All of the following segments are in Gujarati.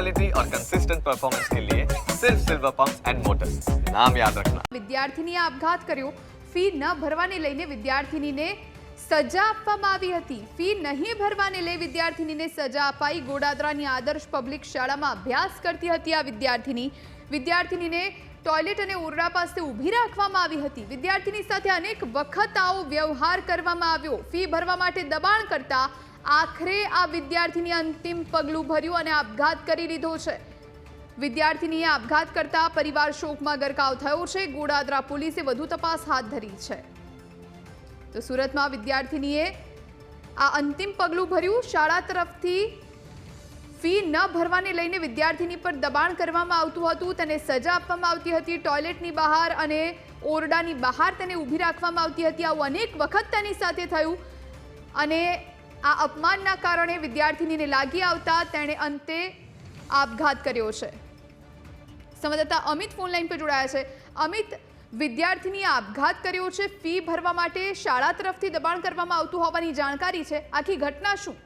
क्वालिटी और कंसिस्टेंट परफॉर्मेंस के लिए सिर्फ सिल्वर पंप एंड मोटर्स नाम याद रखना વિદ્યાર્થીનીએ આપઘાત કર્યો ફી ન ભરવાને લઈને વિદ્યાર્થીનીને સજા આપવામાં આવી હતી ફી નહીં ભરવાને લઈ વિદ્યાર્થીનીને સજા અપાઈ ગોડાદરાની આદર્શ પબ્લિક શાળામાં અભ્યાસ કરતી હતી આ વિદ્યાર્થીની વિદ્યાર્થીનીને ટોયલેટ અને ઓરડા પાસે ઊભી રાખવામાં આવી હતી વિદ્યાર્થીની સાથે અનેક વખત આવો વ્યવહાર કરવામાં આવ્યો ફી ભરવા માટે દબાણ કરતા આખરે આ વિદ્યાર્થીની અંતિમ પગલું ભર્યું અને આપઘાત કરી લીધો છે. વિદ્યાર્થીનીએ આપઘાત કરતા પરિવાર શોકમાં ગરકાવ થયો છે. ગોડાદરા પોલીસે વધુ તપાસ હાથ ધરી છે. તો સુરતમાં વિદ્યાર્થીનીએ આ અંતિમ પગલું ભર્યું. શાળા તરફથી ફી ન ભરવાને લઈને વિદ્યાર્થીની પર દબાણ કરવામાં આવતું હતું. તેને સજા આપવામાં આવતી હતી. ટોયલેટની બહાર અને ઓરડાની બહાર તેને ઊભી રાખવામાં આવતી હતી. આવું અનેક વખત તેની સાથે થયું અને આ અપમાનના કારણે વિદ્યાર્થીનીને લાગી આવતા તેણે અંતે આપઘાત કર્યો છે. સંવાદદાતા અમિત ફોનલાઈન પર જોડાયા છે. અમિત, વિદ્યાર્થીનીએ આપઘાત કર્યો છે, ફી ભરવા માટે શાળા તરફથી દબાણ કરવામાં આવતું હોવાની જાણકારી છે. આખી ઘટના શું?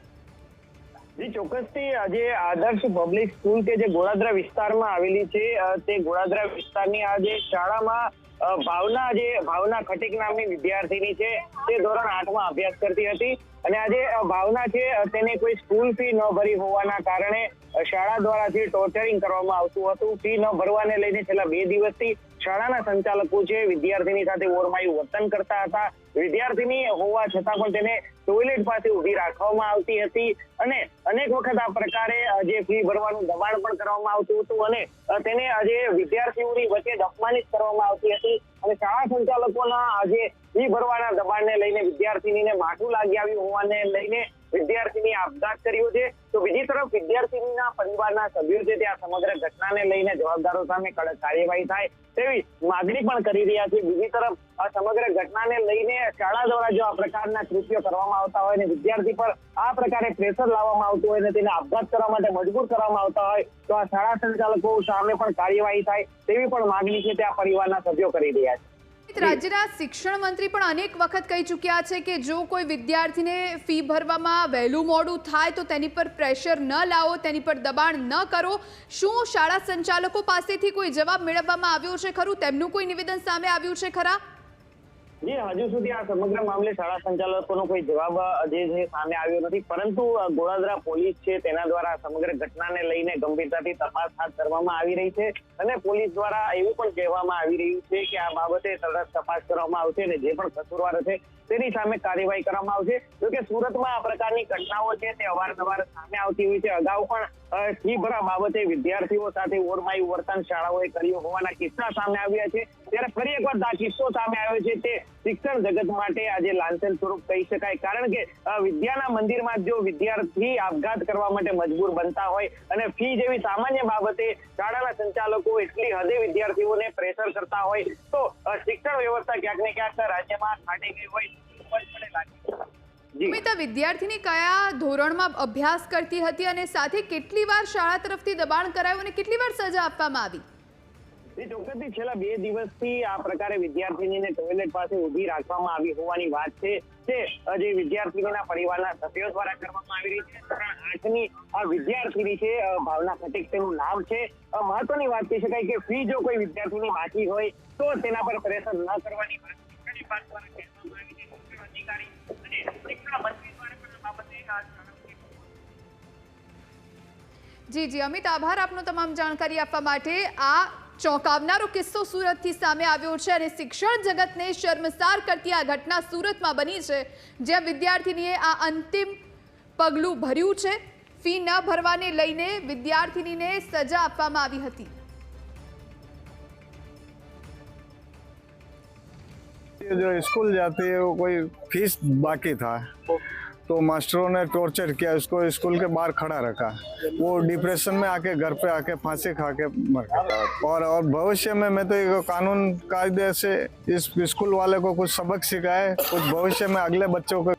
જી, ચોક્કસથી આજે આદર્શ પબ્લિક સ્કૂલ કે જે ગોળાદરા વિસ્તારમાં આવેલી છે તે ગોળાદરા વિસ્તારની આજે શાળામાં ભાવના જે ભાવના ખટીક નામની વિદ્યાર્થીની છે, તે ધોરણ આઠમાં અભ્યાસ કરતી હતી. અને આજે ભાવના છે તેને કોઈ સ્કૂલ ફી ન ભરી હોવાના કારણે શાળા દ્વારા જે ટોર્ચરિંગ કરવામાં આવતું હતું, ફી ન ભરવાને લઈને છેલ્લા બે દિવસથી શાળાના સંચાલકો છે, વિદ્યાર્થીની સાથે ઓરમાયું વર્તન કરતા હતા. વિદ્યાર્થીની હોવા છતાં પણ તેને ટોયલેટ પાસે ઊભી રાખવામાં આવતી હતી અને અનેક વખત આ પ્રકારે જે ફી ભરવાનું દબાણ પણ કરવામાં આવતું હતું અને તેને આજે વિદ્યાર્થીઓની વચ્ચે અપમાનિત કરવામાં આવતી હતી અને શાળા સંચાલકોના આજે ફી ભરવાના દબાણને લઈને વિદ્યાર્થીનીને માઠું લાગી આવ્યું હોવાને લઈને વિદ્યાર્થીની આપઘાત કર્યો છે. તો બીજી તરફ વિદ્યાર્થીનીના પરિવારના સભ્યો છે તે આ સમગ્ર ઘટનાને લઈને જવાબદારો સામે કડક કાર્યવાહી થાય તેવી માગણી પણ કરી રહ્યા છે. બીજી તરફ આ સમગ્ર ઘટનાને લઈને શાળા દ્વારા જો આ પ્રકારના કૃત્યો કરવામાં આવતા હોય ને વિદ્યાર્થી પર આ પ્રકારે પ્રેશર લાવવામાં આવતું હોય અને તેને આપઘાત કરવા માટે મજબૂર કરવામાં આવતા હોય, તો આ શાળા સંચાલકો સામે પણ કાર્યવાહી થાય તેવી પણ માગણી છે તે આ પરિવારના સભ્યો કરી રહ્યા છે. રાજ્યના શિક્ષણ મંત્રી પણ અનેક વખત કહી ચૂક્યા છે કે જો કોઈ વિદ્યાર્થીને ફી ભરવામાં વહેલું મોડું થાય તો તેની પર પ્રેશર ન લાવો, તેની પર દબાણ ન કરો. શું શાળા સંચાલકો પાસેથી કોઈ જવાબ મેળવવામાં આવ્યો છે ખરું? તેમનું કોઈ નિવેદન સામે આવ્યું છે ખરા? જી, હજુ સુધી આ સમગ્ર મામલે શાળા સંચાલકોનો કોઈ જવાબ જે સામે આવ્યો નથી. પરંતુ ગોળાદરા પોલીસ છે, તેના દ્વારા સમગ્ર ઘટનાને લઈને ગંભીરતાથી તપાસ હાથ ધરવામાં આવી રહી છે. અને પોલીસ દ્વારા એવું પણ કહેવામાં આવી રહ્યું છે કે આ બાબતે તરત તપાસ કરવામાં આવશે અને જે પણ કસૂરવાર હશે, તેની સામે કાર્યવાહી કરવામાં આવશે. જોકે સુરતમાં આ પ્રકારની ઘટનાઓ છે, તે અવારનવાર સામે આવતી હોય છે. અગાઉ પણ ફી બાબતે વિદ્યાર્થીઓ સાથે ઓરમાયું વર્તન શાળાઓએ કર્યું હોવાના કિસ્સા સામે આવ્યા છે. ત્યારે ફરી એકવાર આ કિસ્સો સામે આવ્યો છે તે શિક્ષણ જગત માટે આજે લાંછન સ્વરૂપ કહી શકાય. કારણ કે વિદ્યાના મંદિરમાં જો વિદ્યાર્થી આપઘાત કરવા માટે મજબૂર બનતા હોય અને ફી જેવી સામાન્ય બાબતે શાળાના સંચાલકો એટલી હદે વિદ્યાર્થીઓને પ્રેશર કરતા હોય, તો શિક્ષણ વ્યવસ્થા ક્યાંક ને ક્યાંક રાજ્યમાં ખાટી ગઈ હોય. લાગે અમિતા વિદ્યાર્થીની કયા ધોરણમાં અભ્યાસ કરતી હતી અને સાથે કેટલી વાર શાળા તરફથી દબાણ કરાયું અને કેટલી વાર સજા આપવામાં આવી? ચોક્કસથી છેલ્લા બે દિવસથી આ પ્રકારે વિદ્યાર્થીનીને ટોયલેટ પાસે ઊભી રાખવામાં આવી હોવાની વાત છે તે જે વિદ્યાર્થીનીના પરિવારના સભ્યો દ્વારા કરવામાં આવી રહી છે. ધોરણ આઠની આ વિદ્યાર્થીની છે ભાવના ખટીક તેનું નામ છે. મહત્વની વાત કહી શકાય કે ફી જો કોઈ વિદ્યાર્થીની બાકી હોય તો તેના પર પ્રેશર ન કરવાની વાત શિક્ષણ વિભાગ દ્વારા કહેવામાં આવી છે. અધિકારી અને શિક્ષણ મંત્રી બાબતે. જી જી, અમિત, આભાર આપનો તમામ જાણકારી આપવા માટે આ ચોંકાવનારો કિસ્સો સુરતથી સામે આવ્યો છે અને શિક્ષણ જગતને શર્મસાર કરતી આ ઘટના સુરતમાં બની છે, જ્યાં વિદ્યાર્થીનીએ આ અંતિમ પગલું ભર્યું છે ફી ન ભરવાને લઈને વિદ્યાર્થીનીને સજા આપવામાં આવી હતી ये जो स्कूल जाती है, वो कोई फ़ीस बाकी था। तो मास्टरों ने टॉर्चर किया, उसको स्कूल के बाहर खड़ा रखा। वो डिप्रेशन में आके घर पे आके फांसी खा के मर गया। और और भविष्य में मैं तो ये कानून कायदे से इस स्कूल वाले को कुछ सबक सिखाए, कुछ भविष्य में अगले बच्चों को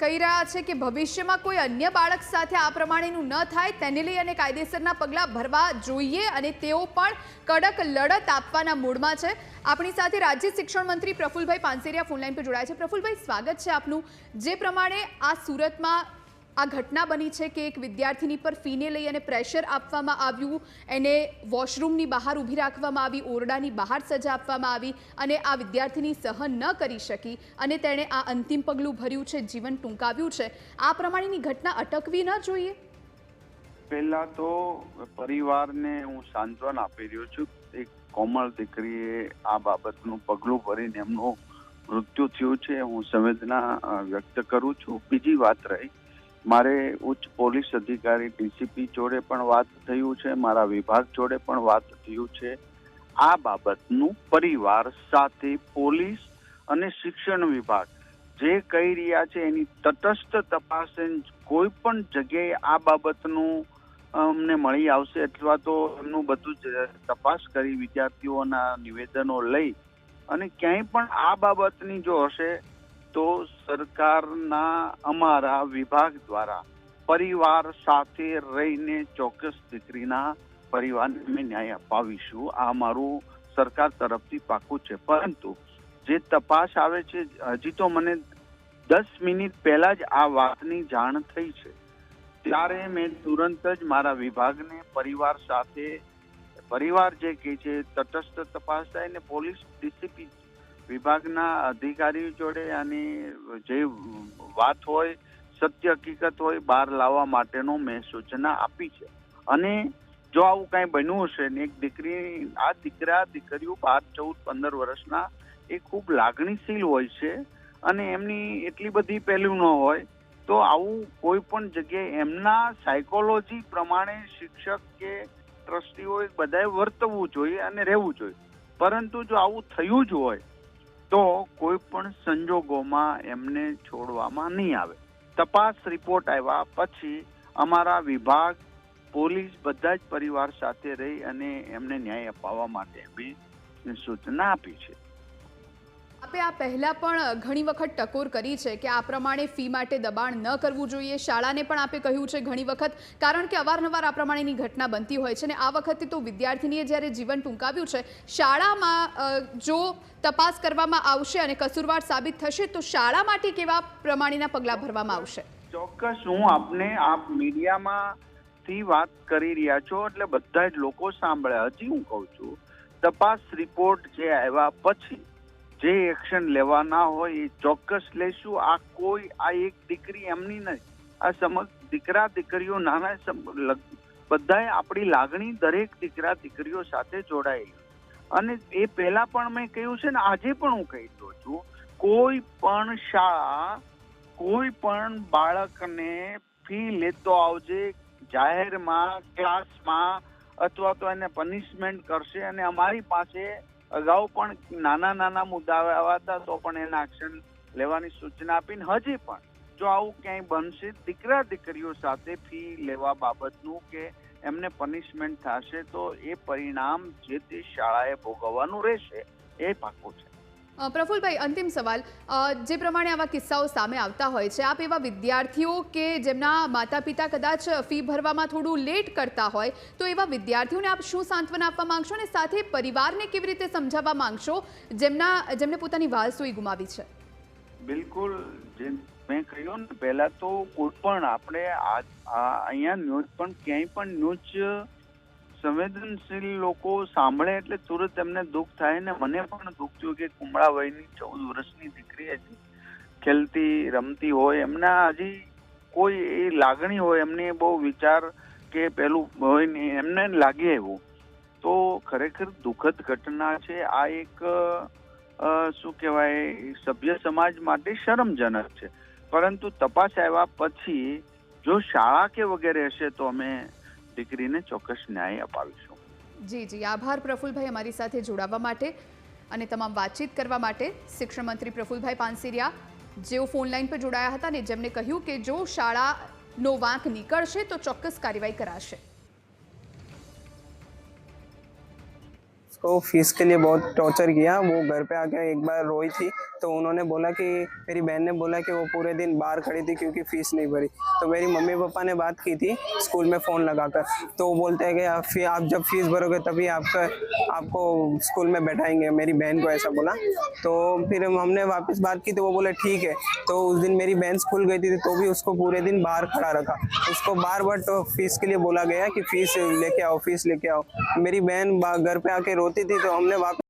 કહી રહ્યા છે કે ભવિષ્યમાં કોઈ અન્ય બાળક સાથે આ પ્રમાણેનું ન થાય, તેને લઈ અને કાયદેસરના પગલાં ભરવા જોઈએ અને તેઓ પણ કડક લડત આપવાના મૂડમાં છે. આપણી સાથે રાજ્ય શિક્ષણ મંત્રી પ્રફુલભાઈ પાનસેરિયા ફોનલાઈન પર જોડાયા છે. પ્રફુલભાઈ, સ્વાગત છે આપનું. જે પ્રમાણે આ સુરતમાં આ ઘટના બની છે કે એક વિદ્યાર્થીની પર ફીને લઈ અને પ્રેશર આપવામાં આવ્યું. એને વોશરૂમની બહાર ઊભી રાખવામાં આવી, ઓરડાની બહાર સજા આપવામાં આવી અને આ વિદ્યાર્થીની સહન ન કરી શકી અને તેણે આ અંતિમ પગલું ભર્યું છે, જીવન ટૂંકાવ્યું છે. આ પ્રમાણેની ઘટના અટકવી ન જોઈએ? પહેલા તો પરિવારને હું સાંત્વન આપી રહ્યો છું. એક કોમળ દીકરીએ આ બાબતનું પગલું ભરીને એમનું મૃત્યુ થયું છે. હું સંવેદના વ્યક્ત કરું છું. બીજી વાત રહી મારે ઉચ્ચ પોલીસ અધિકારી ડીસીપી જોડે પણ વાત થયું છે, મારા વિભાગ જોડે પણ વાત થયું છે. આ બાબતનું પરિવાર સાથે પોલીસ અને શિક્ષણ વિભાગ જે કહી રહ્યા છે એની તટસ્થ તપાસ કોઈ પણ જગ્યાએ આ બાબતનું અમને મળી આવશે અથવા તો એમનું બધું જ તપાસ કરી વિદ્યાર્થીઓના નિવેદનો લઈ અને ક્યાંય પણ આ બાબતની જો હશે તો સરકારના અમારા વિભાગ દ્વારા પરિવાર સાથે રહીને ચોક્કસ દીકરીના પરિવારને અમે ન્યાય અપાવીશું. આ મારું સરકાર તરફથી પાકું છે. પરંતુ જે તપાસ આવે છે, હજી તો મને દસ મિનિટ પહેલા જ આ વાતની જાણ થઈ છે. ત્યારે મેં તુરંત જ મારા વિભાગને પરિવાર સાથે, પરિવાર જે કહે છે, તટસ્થ તપાસ થાય ને પોલીસ ડીસીપી વિભાગના અધિકારી જોડે આની જે વાત હોય, સત્ય હકીકત હોય, બહાર લાવવા માટેનો મેં સૂચના આપી છે. અને જો આવું કાંઈ બન્યું હશે ને, એક દીકરી, આ દીકરા, દીકરીઓ બાર, ચૌદ, પંદર વર્ષના, એ ખૂબ લાગણીશીલ હોય છે અને એમની એટલી બધી પહેલું ન હોય, તો આવું કોઈ પણ જગ્યાએ એમના સાયકોલોજી પ્રમાણે શિક્ષક કે ટ્રસ્ટીઓએ બધાએ વર્તવું જોઈએ અને રહેવું જોઈએ. પરંતુ જો આવું થયું જ હોય તો કોઈ પણ સંજોગોમાં એમને છોડવામાં નહીં આવે. તપાસ રિપોર્ટ આવ્યા પછી અમારા વિભાગ, પોલીસ બધા જ પરિવાર સાથે રહી અને એમને ન્યાય અપાવવા માટે અમે સૂચના આપી છે. આપે આ પહેલા પણ ઘણી વખત ટકોર કરી છે કે આ પ્રમાણે ફી માટે દબાણ ન કરવું જોઈએ. શાળાને પણ આપે કહ્યું છે ઘણી વખત, કારણ કે અવારનવાર આ પ્રમાણેની ઘટના બનતી હોય છે અને આ વખતે તો વિદ્યાર્થીનીએ જ્યારે જીવન ટૂંકાવ્યું છે, શાળામાં જો તપાસ કરવામાં આવશે અને કસૂરવાર સાબિત થશે, તો શાળા માટે કેવા પ્રમાણેના પગલાં ભરવામાં આવશે? ચોક્કસ હું આપને, આપ મીડિયામાં થી વાત કરી રહ્યા છો, એટલે બધા જ લોકો સાંભળે. હજી હું કહું છું, તપાસ રિપોર્ટ જે આવ્યા પછી જે એક્શન લેવાના હોય એ ચોક્કસ લેશું. આ કોઈ, આ એક દીકરી એમની નથી આ સમગ્ર દીકરા દીકરીઓ નાના બધાએ આપણી લાગણી દરેક દીકરા દીકરીઓ સાથે જોડાયેલી અને એ પહેલા પણ મેં કહ્યું છે ને, આજે પણ હું કહી દઉં છું, કોઈ પણ શાળા, કોઈ પણ બાળકને ફી લેતો આવજે, જાહેરમાં ક્લાસમાં અથવા તો એને પનિશમેન્ટ કરશે અને અમારી પાસે અગાઉ પણ નાના નાના મુદ્દા આવ્યા હતા, તો પણ એના એક્શન લેવાની સૂચના આપીને હજી પણ જો આવું ક્યાંય બનશે, દીકરા દીકરીઓ સાથે ફી લેવા બાબતનું કે એમને પનિશમેન્ટ થશે, તો એ પરિણામ જે તે શાળાએ ભોગવવાનું રહેશે, એ પાકું છે. અ, પ્રફુલ્લભાઈ અંતિમ સવાલ. જે પ્રમાણે આવા કિસ્સાઓ સામે આવતા હોય છે આપ એવા વિદ્યાર્થીઓ કે જેમના માતા પિતા કદાચ ફી ભરવામાં થોડું લેટ કરતા હોય તો એવા વિદ્યાર્થીઓને આપ શું સાંત્વના આપવા માંગશો અને સાથે પરિવારને કેવી રીતે સમજાવવા માંગશો જેમના જેમને પોતાની વાલસોઈ ગુમાવી છે? બિલકુલ. જે મેં કહ્યું ને પહેલા તો કોઈ પણ આપણે અહીંયા ન્યૂઝ પણ ક્યાંય પણ ન્યૂઝ સંવેદનશીલ લોકો સાંભળે એટલે તુરંત એમને દુઃખ થાય ને મને પણ દુઃખ થયું કે કુમળા વયની ચૌદ વર્ષની દીકરી હજી ખેલતી, રમતી હોય, એમના હજી કોઈ એ લાગણી હોય, એમને બહુ વિચાર કે પેલું હોય ને એમને લાગે એવું તો ખરેખર દુઃખદ ઘટના છે. આ એક શું કહેવાય, સભ્ય સમાજ માટે શરમજનક છે. પરંતુ તપાસ આવ્યા પછી જો શાળા કે વગેરે હશે તો અમે દીકરીને ચોક્કસ ન્યાય અપાવીશું. જી જી. આભાર પ્રફુલભાઈ અમારી સાથે જોડાવા માટે અને તમામ વાતચીત કરવા માટે. શિક્ષણ મંત્રી પ્રફુલભાઈ પાનસેરિયા જેઓ ફોન લાઈન પર જોડાયા હતા અને જેમણે કહ્યું કે જો શાળાનો વાંક નીકળશે તો ચોક્કસ કાર્યવાહી કરાશે. उसको फ़ीस के लिए बहुत टॉर्चर किया। वो घर पे आके एक बार रोई थी तो उन्होंने बोला कि, मेरी बहन ने बोला कि वो पूरे दिन बाहर खड़ी थी क्योंकि फ़ीस नहीं भरी। तो मेरी मम्मी पापा ने बात की थी स्कूल में फ़ोन लगाकर। तो वो बोलते हैं कि आप फ़ी आप जब फ़ीस भरोगे तभी आपका आपको स्कूल में बैठाएँगे। मेरी बहन को ऐसा बोला। तो फिर हमने वापस बात की तो वो बोले, ठीक है। तो उस दिन मेरी बहन स्कूल गई थी तो भी उसको पूरे दिन बाहर खड़ा रखा। उसको बार बार तो फ़ीस के लिए बोला गया कि फ़ीस लेके आओ फ़ीस लेके आओ। मेरी बहन घर पे आके रोती थी तो हमने वापस